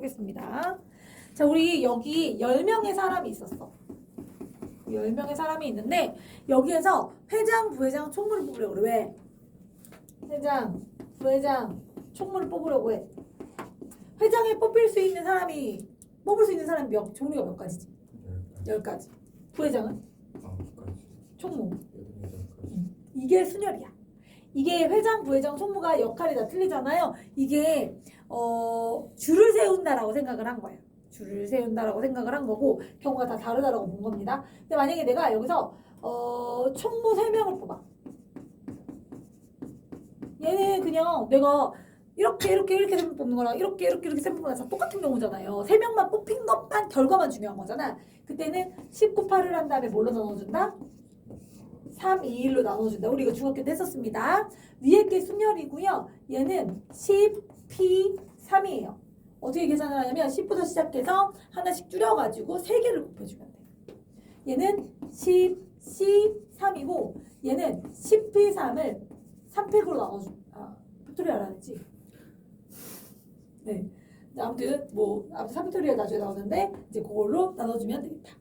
해보겠습니다. 자, 우리 여기 10명의 사람이 있었어. 10명의 사람이 있는데 여기에서 회장, 부회장, 총무를 뽑으려고 그래. 왜? 회장, 부회장, 총무를 뽑으려고 해. 회장에 뽑힐 수 있는 사람이 뽑을 수 있는 사람이 몇 종류가 몇 가지지? 열 가지. 부회장은 아홉 가지, 총무. 이게 순열이야. 이게 회장, 부회장, 총무가 역할이 다 틀리잖아요. 이게 어, 줄을 세운다라고 생각을 한 거예요. 줄을 세운다라고 생각을 한 거고 경우가 다 다르다라고 본 겁니다. 근데 만약에 내가 여기서 어, 총무 3명을 뽑아. 얘는 그냥 내가 이렇게 이렇게 이렇게 세명 뽑는 거랑 이렇게 이렇게 이렇게 세명 뽑는 거랑 다 똑같은 경우잖아요. 세 명만 뽑힌 것만 결과만 중요한 거잖아. 그때는 19, 8을 한 다음에 뭘로 나눠준다? 3, 2, 1로 나눠준다. 우리 이거 중학교 때 했었습니다. 위에 게 순열이고요. 얘는 10, P, 3이에요. 어떻게 계산을 하냐면 10부터 시작해서 하나씩 줄여가지고 3개를 곱해주면 돼. 얘는 10, C, 3이고 얘는 10, P, 3을 3팩으로 나눠줘. 아, 팩토리얼 안 했지? 네. 아무튼 뭐 아무튼 3팩토리얼 나중에 나오는데 이제 그걸로 나눠주면 되겠다.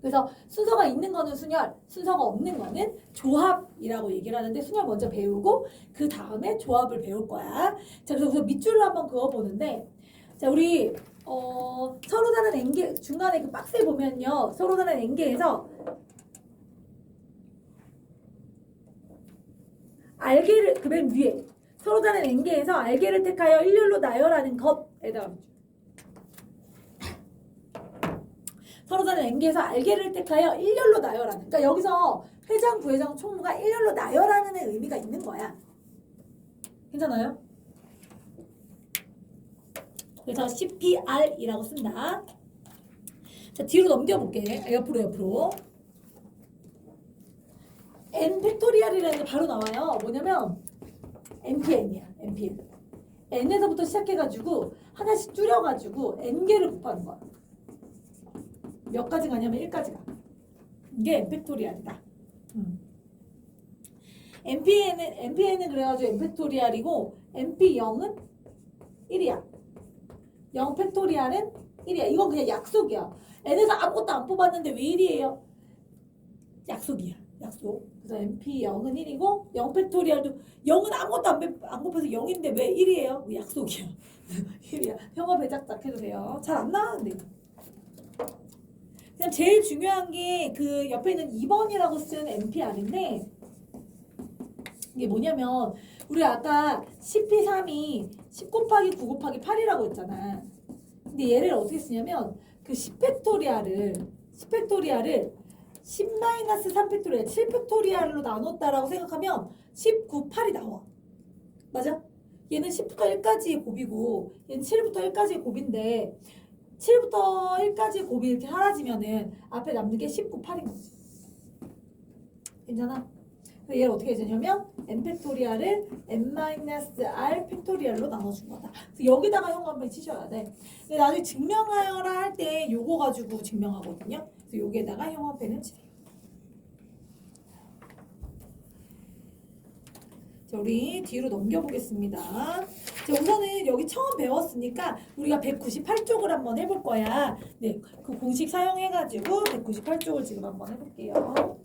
그래서 순서가 있는 거는 순열, 순서가 없는 거는 조합이라고 얘기를 하는데 순열 먼저 배우고 그 다음에 조합을 배울 거야. 자, 그래서 우선 밑줄로 한번 그어보는데, 자, 우리 어, 서로 다른 엔게 중간에 그 박스에 보면요, 서로 다른 엔게에서 알게를 그 맨 위에 서로 다른 엔게에서 알게를 택하여 일렬로 나열하는 것에다가 서로 다른 엔게에서 알게를 택하여 일렬로 나열하는. 그러니까 여기서 회장, 부회장, 총무가 일렬로 나열하는 의미가 있는 거야. 괜찮아요? 그래서 CPR이라고 쓴다. 자, 뒤로 넘겨볼게. 아, 옆으로, 옆으로. N 팩토리얼이라는 게 바로 나와요. 뭐냐면 NPN이야, NPN. N에서부터 시작해가지고 하나씩 줄여가지고 N개를 곱하는 거야. 몇 가지 가냐면 1까지가. 이게 N 팩토리얼이다. 음. NPN은, NPN은 그래가지고 N 팩토리얼이고 NP0은 1이야. 0 팩토리얼은 1이야. 이건 그냥 약속이야. N에서 아무것도 안 뽑았는데 왜 1이에요? 약속이야. 약속. 그래서 NP0은 1이고 0 팩토리얼도 0은 아무것도 안, 배- 안 곱해서 0인데 왜 1이에요? 약속이야. 1이야. 형아 배작작 해도 돼요. 잘 안 나왔는데. 그냥 제일 중요한 게 그 옆에 있는 2번이라고 쓴 NPR인데 이게 뭐냐면 우리 아까 CP3이 10 곱하기 9 곱하기 8이라고 했잖아. 근데 얘를 어떻게 쓰냐면 그 10팩토리알을 10팩토리알을 10-3팩토리알 7팩토리알로 나눴다라고 생각하면 19, 8이 나와. 맞아? 얘는 10부터 1까지의 곱이고 얘는 7부터 1까지의 곱인데 7부터 1까지 곱이 이렇게 사라지면은 앞에 남는 게 19, 8인 거지. 괜찮아? 얘를 어떻게 해주냐면 n 팩토리알을 n-r 팩토리알로 나눠준 거다. 여기다가 형 한번 치셔야 돼. 근데 나중에 증명하여라 할 때 요거 가지고 증명하거든요. 그래서 여기에다가 형한테는 치세요. 자, 우리 뒤로 넘겨보겠습니다. 자, 우선은 여기 처음 배웠으니까 우리가 198쪽을 한번 해볼 거야. 네, 그 공식 사용해가지고 198쪽을 지금 한번 해볼게요.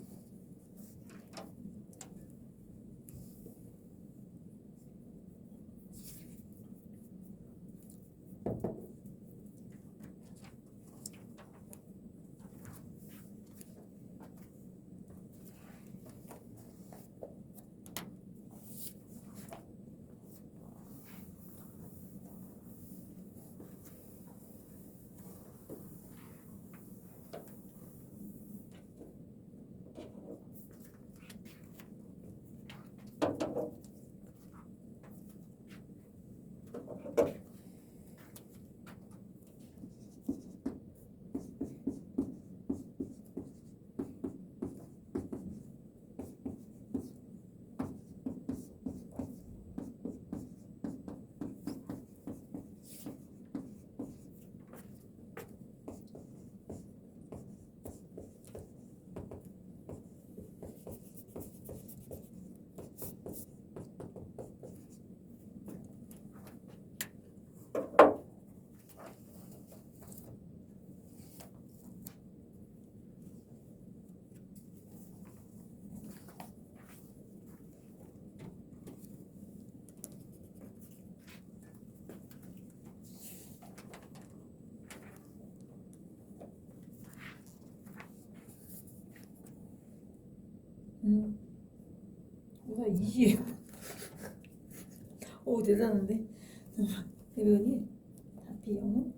나 20. 오 대단한데. 대변이 답이 0은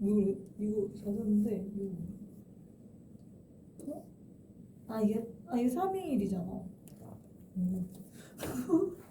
이거 이거 찾았는데 이거 어? 아 이게 아 이게 3일이잖아. 음.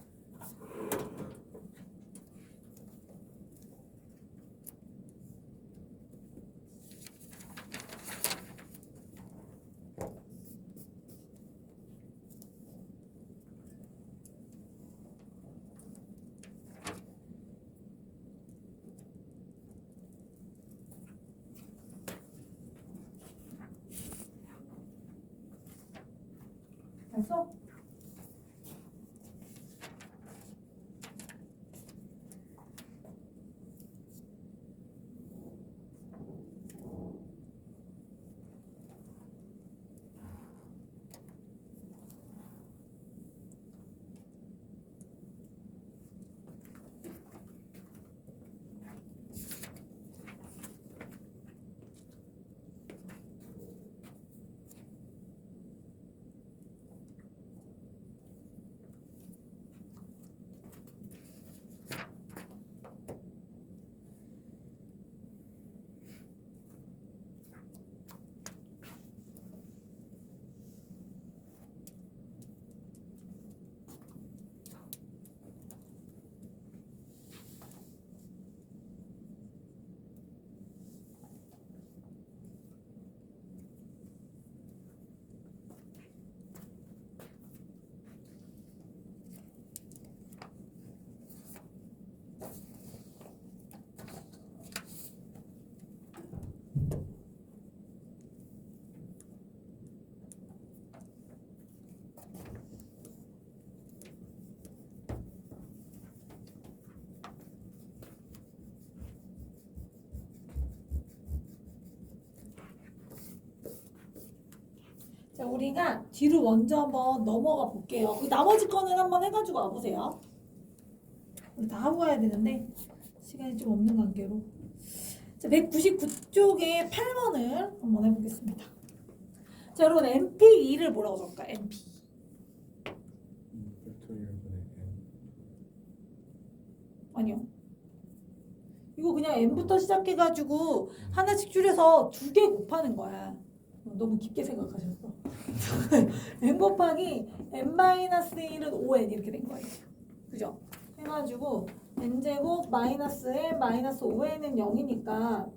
됐어? 자, 우리가 뒤로 먼저 한번 넘어가 볼게요. 그 나머지 거는 한번 해가지고 와보세요. 우리 다 하고 가야 되는데 시간이 좀 없는 관계로. 자, 199쪽에 8번을 한번 해보겠습니다. 자, 여러분 MP2를 뭐라고 적을까? MP. n 아니요. 이거 그냥 n부터 시작해가지고 하나씩 줄여서 두 개 곱하는 거야. 너무 깊게 생각하셨어. n 곱하기 n-1은 5n 이렇게 된 거예요. 그죠? 해가지고 n제곱 마이너스 n 마이너스 5n은 0이니까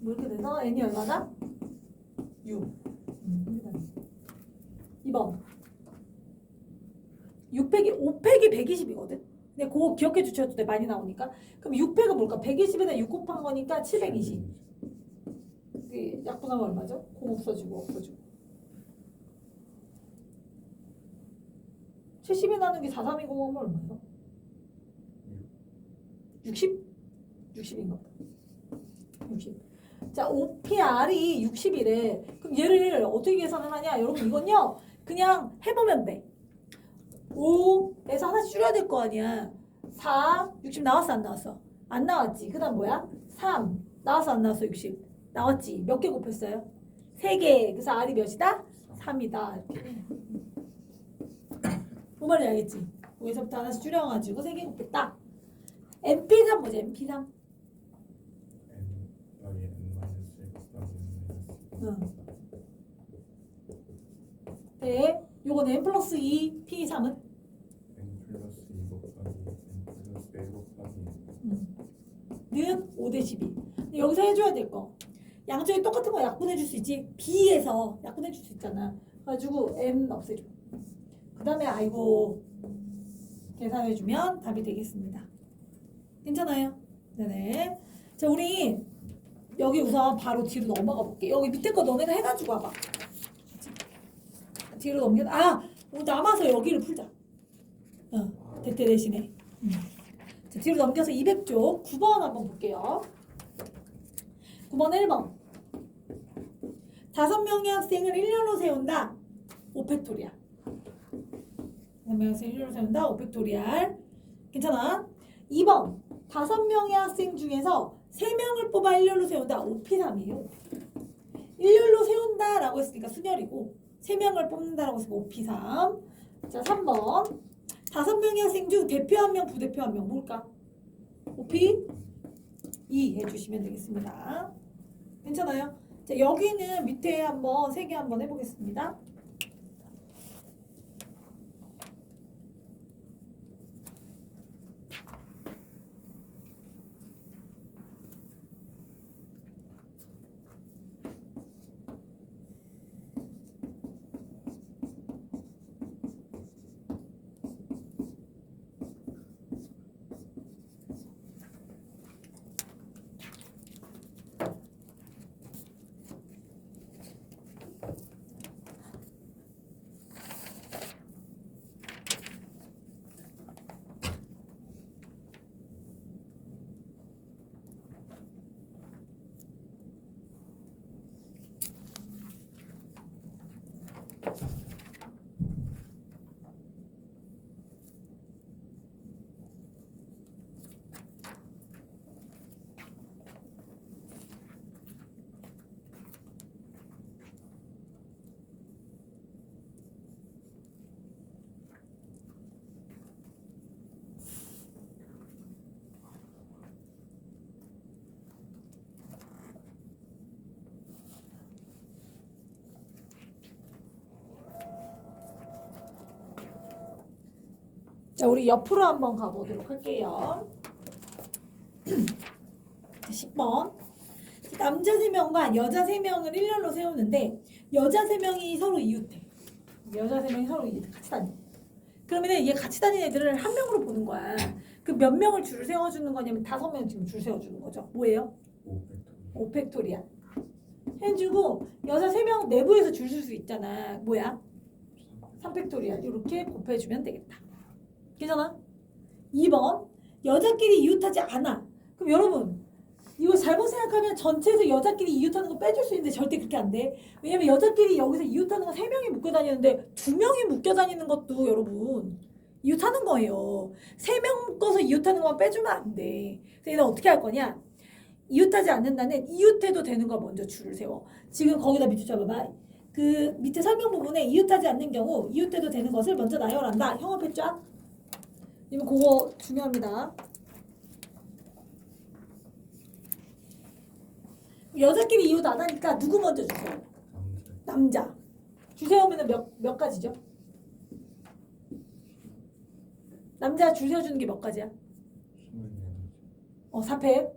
뭐 이렇게 돼서 n이 얼마다? 6. 음, 2번. 6팩이 5팩이 120이거든. 근데 그거 기억해 주셔도 돼 많이 나오니까. 그럼 6팩은 뭘까? 120에다 6 곱한 거니까 720. 그 약분하면 얼마죠? 공 없어지고 없어지고 70이 나는 게4320 하면 얼마예요? 60? 60인가 보다 60. 자, OPR이 60이래. 그럼 얘를 어떻게 계산을 하냐? 여러분 이건요. 그냥 해보면 돼. 5에서 하나씩 줄여야 될 거 아니야. 4, 60 나왔어 안 나왔어? 안 나왔지. 그 다음 뭐야? 3 나왔어 안 나왔어? 60 나왔지. 몇 개 곱했어요? 3개. 그래서 R이 몇이다? 3이다. 이렇게. 뭔 말인지 알겠지? 여기서부터 하나씩 줄여가지고 3개 곱했다. MP3 뭐지? MP3? n 더하기 n 마이너스 1 곱하기 n 마이너스 응. 네. 요건 N 플러스 2, P3은? n 플러스 2 곱하기 n 플러스 1 곱하기 는 5대 12. 근데 여기서 해줘야 될 거. 양쪽이 똑같은 거 약분해 줄 수 있지. B에서 약분해 줄 수 있잖아. 가지고 M 없애줘. 그 다음에 아이고 계산해 주면 답이 되겠습니다. 괜찮아요? 네네. 자 우리 여기 우선 바로 뒤로 넘어가 볼게. 여기 밑에 거 너네가 해가지고 와봐. 뒤로 넘겨. 아 남아서 여기를 풀자. 어, 대퇴 대신에. 음. 자, 뒤로 넘겨서 200쪽 9번 한번 볼게요. 9번 1번. 다섯 명의 학생을 1년로 세운다. 오펙토리아. 다섯 명의 학생을 1년로 세운다. 오펙토리알. 괜찮아? 2번. 다섯 명의 학생 중에서 3명을 뽑아 1년로 세운다. 오피3이에요. 1년로 세운다 라고 했으니까 순열이고 3명을 뽑는다 라고 해서 OP3. 자, 3번. 다섯 명의 학생 중 대표 한 명, 부대표 한 명. 뭘까? OP 2 해주시면 되겠습니다. 괜찮아요? 자, 여기는 밑에 한번 세 개 한번 해보겠습니다. 자, 우리 옆으로 한번 가보도록 할게요. 10번. 남자 3명과 여자 3명을 일렬로 세우는데 여자 3명이 서로 이웃해. 여자 3명이 서로 이웃해. 같이 다니. 그러면 얘 같이 다니는 애들을 한 명으로 보는 거야. 그 몇 명을 줄을 세워주는 거냐면 다섯 명 지금 줄 세워주는 거죠. 뭐예요? 5팩토리 5팩토리알. 해주고 여자 3명 내부에서 줄 쓸 수 있잖아. 뭐야? 3팩토리알. 이렇게 곱해주면 되겠다. 괜찮아? 2번 여자끼리 이웃하지 않아. 그럼 여러분 이거 잘못 생각하면 전체에서 여자끼리 이웃하는 거 빼줄 수 있는데 절대 그렇게 안 돼. 왜냐면 여자끼리 여기서 이웃하는 건 3명이 묶여 다니는데 2명이 묶여 다니는 것도 여러분 이웃하는 거예요. 3명 묶어서 이웃하는 것만 빼주면 안 돼. 그래서 얘는 어떻게 할 거냐? 이웃하지 않는다는 이웃해도 되는 거 먼저 줄을 세워. 지금 거기다 밑줄 잡아봐. 그 밑에 설명 부분에 이웃하지 않는 경우 이웃해도 되는 것을 먼저 나열한다. 형업해 쫙. 이거 그거 중요합니다. 여자끼리 이웃 안 하니까 누구 먼저 주세요? 남자. 주세요면은 몇, 몇 가지죠? 남자 줄 세워주는 게 몇 가지야? 어, 4팩.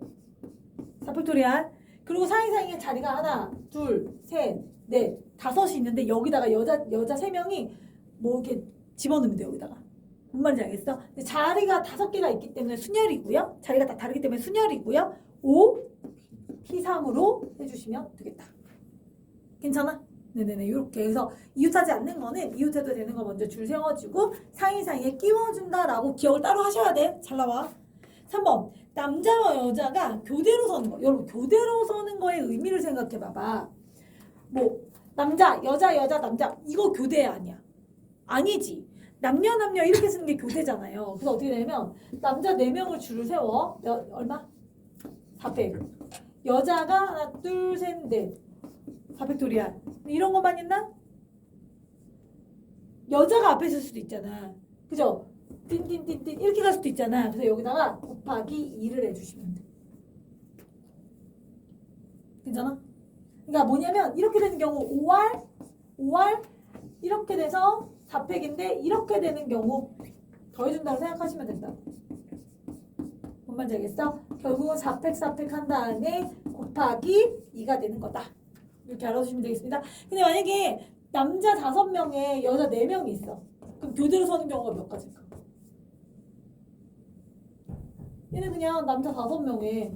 4팩토리알. 그리고 사이사이에 자리가 하나, 둘, 셋, 넷, 다섯이 있는데 여기다가 여자 여자 세 명이 뭐 이렇게 집어넣으면 돼 여기다가. 뭔 말인지 알겠어? 자리가 다섯 개가 있기 때문에 순열이고요. 자리가 다 다르기 때문에 순열이고요. 5, P3으로 해주시면 되겠다. 괜찮아? 네네네 이렇게 해서 이웃하지 않는 거는 이웃해도 되는 거 먼저 줄 세워주고 사이사이에 끼워준다라고 기억을 따로 하셔야 돼. 잘 나와. 3번 남자와 여자가 교대로 서는 거. 여러분 교대로 서는 거의 의미를 생각해 봐봐. 뭐 남자, 여자, 여자, 남자 이거 교대 아니야. 아니지. 남녀 남녀 이렇게 쓰는 게 교대잖아요. 그래서 어떻게 되냐면 남자 4명을 줄을 세워. 여, 얼마? 4팩. 여자가 하나, 둘, 셋, 넷. 4팩토리알. 이런 것만 있나? 여자가 앞에 있을 수도 있잖아. 그죠? 띵띵띵띵 이렇게 갈 수도 있잖아. 그래서 여기다가 곱하기 2를 해주시면 돼. 괜찮아? 그러니까 뭐냐면 이렇게 되는 경우 5R, 5R 이렇게 돼서 4팩인데 이렇게 되는 경우 더해준다고 생각하시면 된다. 뭔 말인지 알겠어? 결국은 4팩, 4팩 한 다음에 곱하기 2가 되는 거다. 이렇게 알아두시면 되겠습니다. 근데 만약에 남자 5명에 여자 4명이 있어. 그럼 교대로 서는 경우가 몇 가지일까? 얘는 그냥 남자 5명에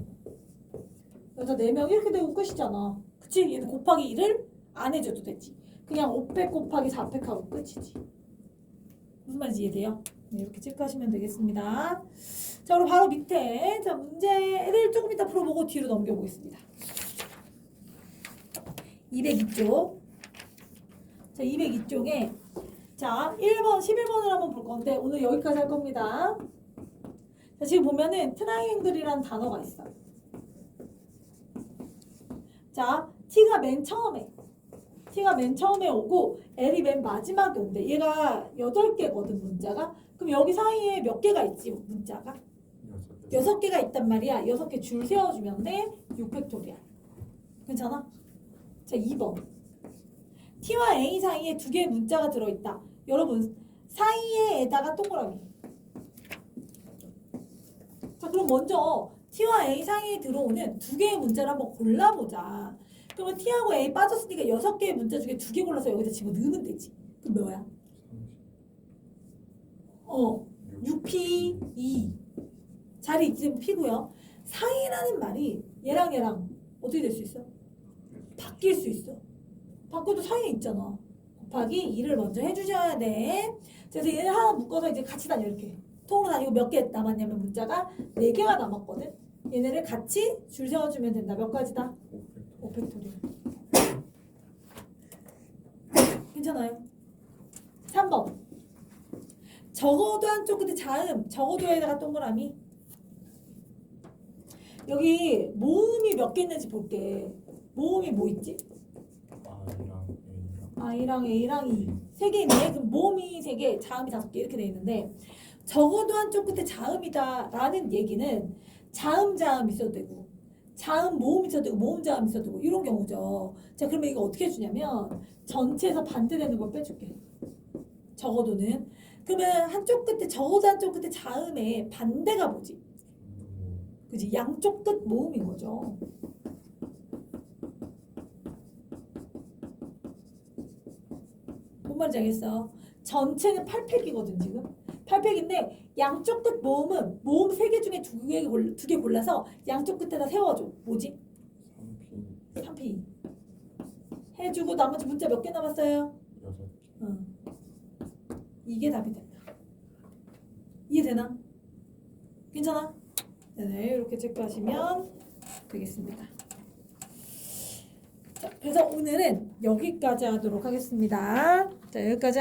여자 4명 이렇게 되고 끝이잖아. 그치? 얘는 곱하기 1을 안 해줘도 되지. 그냥 5팩 곱하기 4팩 하고 끝이지. 무슨 말인지 이해돼요? 네, 이렇게 체크하시면 되겠습니다. 자, 그럼 바로 밑에 자 문제를 조금 이따 풀어보고 뒤로 넘겨보겠습니다. 202쪽. 자, 202쪽에 자, 1번, 11번을 한번 볼 건데 오늘 여기까지 할 겁니다. 자, 지금 보면은 트라이앵글이라는 단어가 있어. 자, T가 맨 처음에 T가 맨 처음에 오고 L이 맨 마지막에 온대. 얘가 8개거든 문자가. 그럼 여기 사이에 몇 개가 있지 문자가? 여섯 개. 6개가 있단 말이야. 6개 줄 세워주면 돼. 6팩토리야. 괜찮아? 자 2번. T와 A 사이에 두 개의 문자가 들어있다. 여러분 사이에에다가 동그라미. 자 그럼 먼저 T와 A 사이에 들어오는 두 개의 문자를 한번 골라보자. 그러면 T하고 A 빠졌으니까 여섯 개의 문자 중에 두 개 골라서 여기다 집어 넣으면 되지. 그럼 뭐야? 어, 6P 2 자리 있으면 P고요. 사이라는 말이 얘랑 얘랑 어떻게 될 수 있어? 바뀔 수 있어. 바꿔도 사이에 있잖아. 곱하기 2를 먼저 해주셔야 돼. 그래서 얘네 하나 묶어서 이제 같이 다녀 이렇게. 통으로 다니고 몇 개 남았냐면 문자가 4개가 남았거든. 얘네를 같이 줄 세워주면 된다. 몇 가지다? 오펙토리얼. 괜찮아요? 3번. 적어도 한쪽 끝에 자음, 적어도 에다가 동그라미. 여기 모음이 몇 개 있는지 볼게. 모음이 뭐 있지? I랑 A랑 I랑 A랑 E. 세개 있네. 그럼 모음이 세 개, 자음이 다섯 개 이렇게 돼 있는데 적어도 한쪽 끝에 자음이다 라는 얘기는 자음 자음 있어도 되고 자음 모음 있어도 되고 모음 자음 있어도 되고 이런 경우죠. 자 그러면 이거 어떻게 해주냐면 전체에서 반대되는 걸 빼줄게. 적어도는 그러면 한쪽 끝에 적어도 한쪽 끝에 자음의 반대가 뭐지? 그지 양쪽 끝 모음인 거죠. 뭔 말인지 알겠어? 전체는 8팩이거든 지금. 8팩인데 양쪽 끝 모음은 모음 3개 중에 두개 골, 두개 골라서 양쪽 끝에다 세워줘. 뭐지? 3P 3P. 해주고 나머지 문자 몇 개 남았어요? 여섯 개. 응. 이게 답이 된다. 이해되나? 괜찮아? 네, 이렇게 체크하시면 되겠습니다. 자, 그래서 오늘은 여기까지 하도록 하겠습니다. 자, 여기까지.